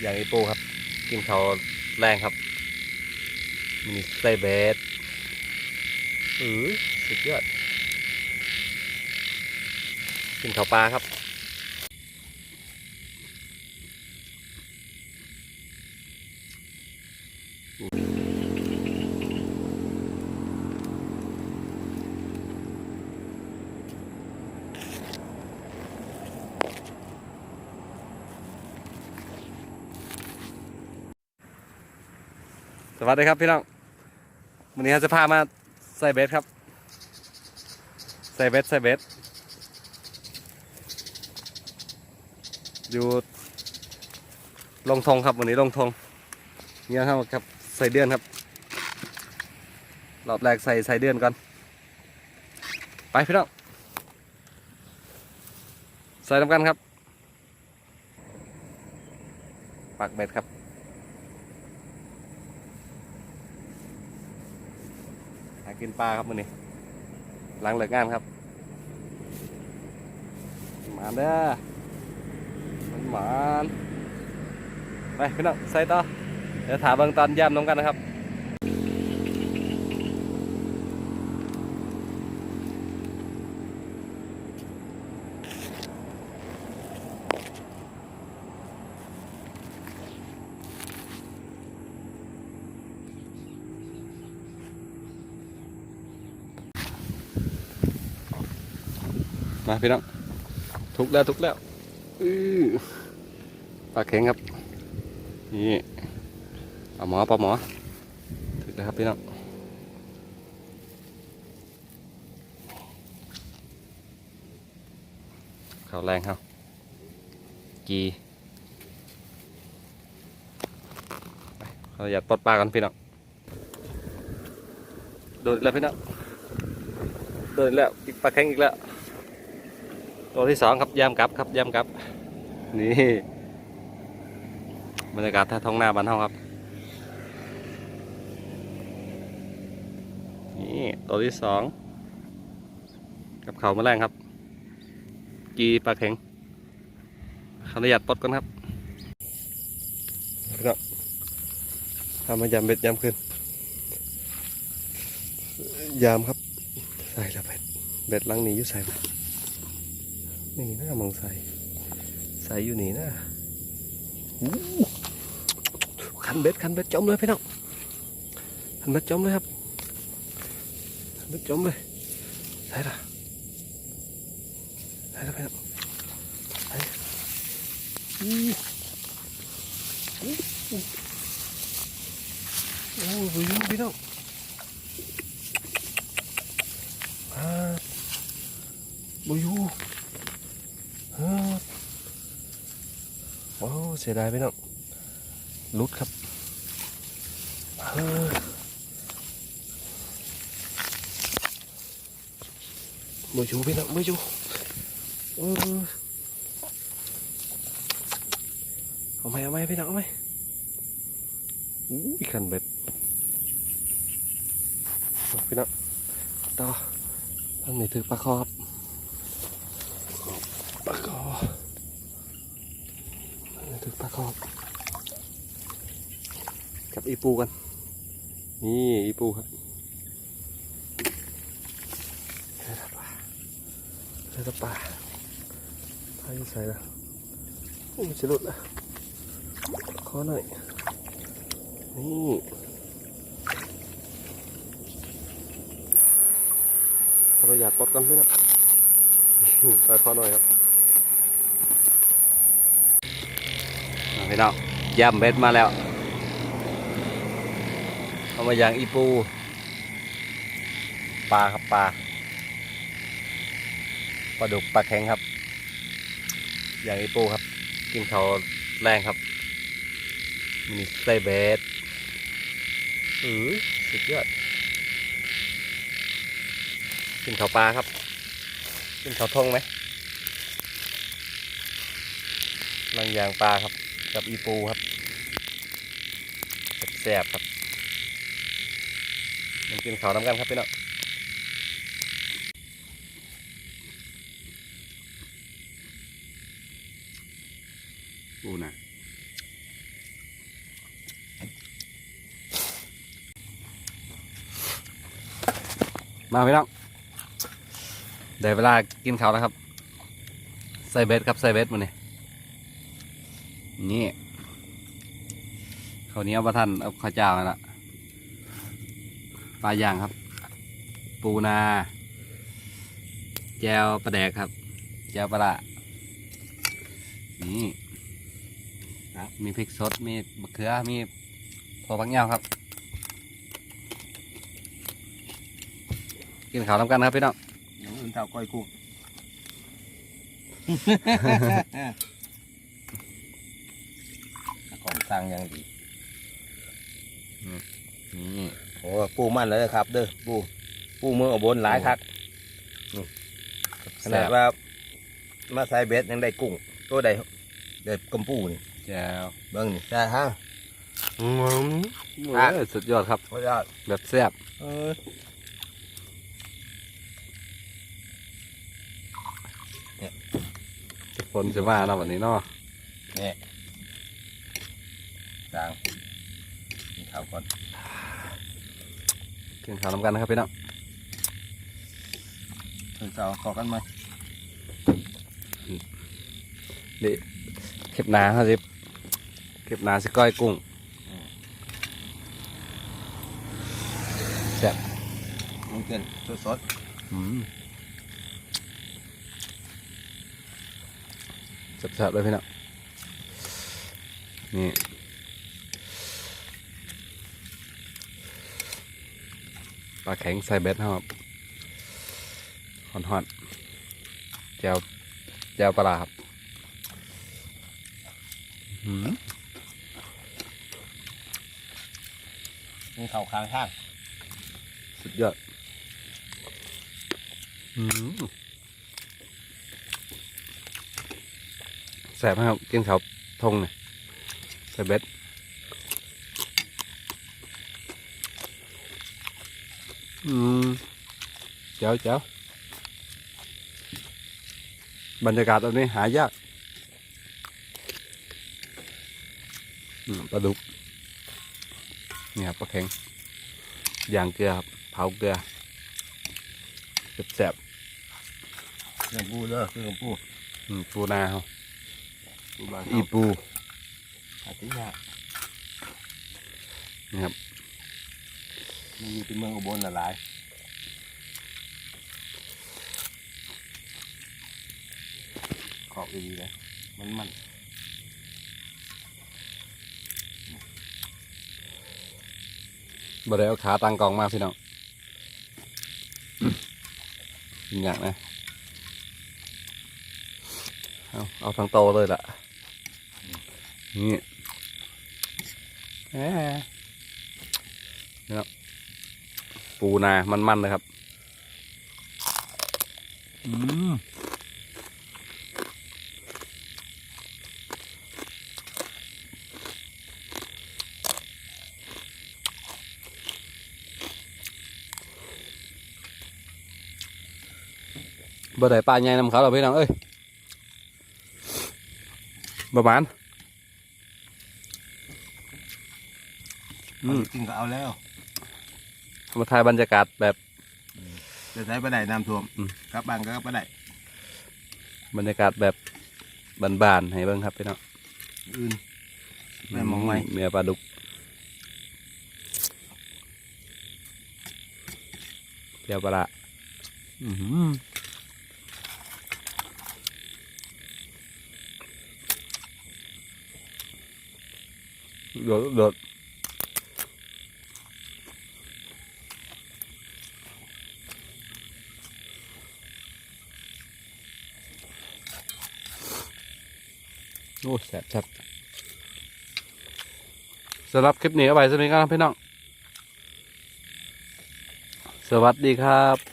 อย่างอีปูครับ กินเขาแรงครับ มีไส้เบสอือสุดยอด กินเขาปลาครับ ส วัสดีครับพี่น้องวันนี้จะพามาใส่เบสครับ ใส่เบสใส่เบสอยู่ลงทงครับวันนี้ลงทงเนี่ยครับครับใส่เดือนครับรอบแรกใส่ใส่เดือนก่อนไปพี่น้องใส่ทำกันครับปักเบ็ดครับ หา กินปลาครับมื้อนี้หลังเลิกงานครับมาเด้อมันหมานไปพี่น้องใส่ต่อเดี๋ยวถามเบิ่งตอนย่ำน้องกันนะครับ มาพี่น้องทุกแล้วทุกแล้วอื้อปลาเข็งครับ นี่ปลาหมอปลาหมอถึกแล้วครับพี่น้องขาแรงครับกีปเราอยากปลดปลากันพี่น้องโดนแล้วพี่น้องโดนแล้วอีกปลาแข็งอีกแล้ว ตัวที่สองครับยามกลับครับยามกลับ นี่บรรยากาศท่าท้องหน้าบ้านเฮาครับ นี่ตัวที่สองกับเขาวแมลงครับ กีปลาเข็งขออนุญาตปลดก่อนครับครับทำมายามเบ็ดยามขึ้น ยามครับใส่ละเบ็ดเบ็ดลังนี้ยู่ใส่ นี่นะมองใส่ใส่อยู่นี่นะคันเบ็ดคันเบ็ดจมเลยพี่น้องคันเบ็ดจมเลยครับคันเบ็ดจมเลยใส่ละใส่ละพี่น้องใส่อู้อู้อู้โอ้ยพี่น้องอ่าบุยู เฮ้ยโอ้ เสียดายไปน้องลุดครับมือจูพี่น้องมือจูเออเอาไหมเอาไหมพี่น้องเอาไหมอู้ยขันเบ็ดพี่น้องต่ออันนี้ถือปลาคอบปลาคอ ถึงปลาคอบกับอีปูกัน นี่อีปูครับใส่ละปลาใส่ละปลาพายุใส่ละโอ้ยจะหลุดละขอหน่อย นี่เราอยากกดกันไหมนะปลาคอหน่อยครับ มา พี่น้องย่ำเบ็ดมาแล้ว เอามาอย่างอีปู ปลาครับปลาปลาดุกปลาแข็งครับ อย่างอีปูครับ กินเขาแรงครับ มีไส้เบสอือสุดยอด กินเขาปลาครับ กินเขาทงไหมลังยางปลาครับ กับอีปูครับแสบครับมันกินขาวน้ำกันครับพี่น้องปูนะมาพี่น้องได้เวลากินขาวแล้วครับ ใส่เบ็ดครับ ใส่เบ็ดมาเนี่ย นี่ข้าวเหนียวประทันเอาข้าวเจ้านั่นละปลาย่างครับ ปูนา แจวปลาแดกครับ แจวปลาร้านี่ครับมีพริกสดมีมะเขือมีถั่วฝักยาวครับ กินข้าวทำกันครับพี่น้องอย่างอื่นเท่าก้อยกุ้ง ของ สร้างยังดีนี่โอ้ปูมันเลยครับ เด้อปูปูเมืองอุบลหลายคักขนาดว่ามาใส่เบ็ดยังได้กุ้งตัวใดได้กำปูนี่แจวเบิ้งนี่ได้ฮะอืมเอ้ยสุดยอดครับเพราะว่าแบบแซ่บเออจะฝนจะมาเนาะวันนี้เนาะเนี่ย สร้างกินข้าวก่อนกินข้าวทำกันนะครับพี่น้องถึงจะเอาขอกันไหมดิเก็บหนาครับสิเก็บหนาสิก้อยกุ้งแซ่บลุงเกินสดสดอืมแซ่บๆเลยพี่น้องนี่ ลาแข็งใส่เบ็ดครับฮอนฮอนๆแจวแจวปลาร้าครับอืมๆกินข้าวค้างข้าง สุดยอดอืมแสบไหมครับกินข้าวทงเนี่ยใส่เบ็ด อืมเจ้าเจ้าบรรยากาศแบบนี้หายากอืมปลาดุกนี่ครับปลาแข็งย่างเกลือครับเผาเกลือแสบเครื่องปูเด้อเครื่องปูๆอืมปูนาเขาปูบางอีปูอาทิตย์หน้านี่ครับ มันมีเป็นเมืองอุบลหลายขอบดีๆเลยมันมันบ่ได้เอาขาตังกองมาพี่น้องกินอย่างนะเอาเอาทั้งโตเลยล่ะ นี่แหมนี่ครับ ปูนา มันๆเลยครับ อืมบ่ได้ปลาใหญ่นำเขาหรอกพี่น้องเอ้ยประมาณอืม กินก็เอาแล้ว มาถ่ายบรรยากาศแบบ จะใช้ปลาไหลน้ำท่วมอืม กลับบ้านก็กลับปลาไหลบรรยากาศแบบบานๆให้เบิ่งครับพี่น้องอื่นไม่มองไว้เมียปลาดุกเดี๋ยวปลาละอื้อหือโดดโดด โอ้แสบชัดสำหรับคลิปนี้เอาไว้สำหรับนี้ครับพี่น้อง สวัสดีครับ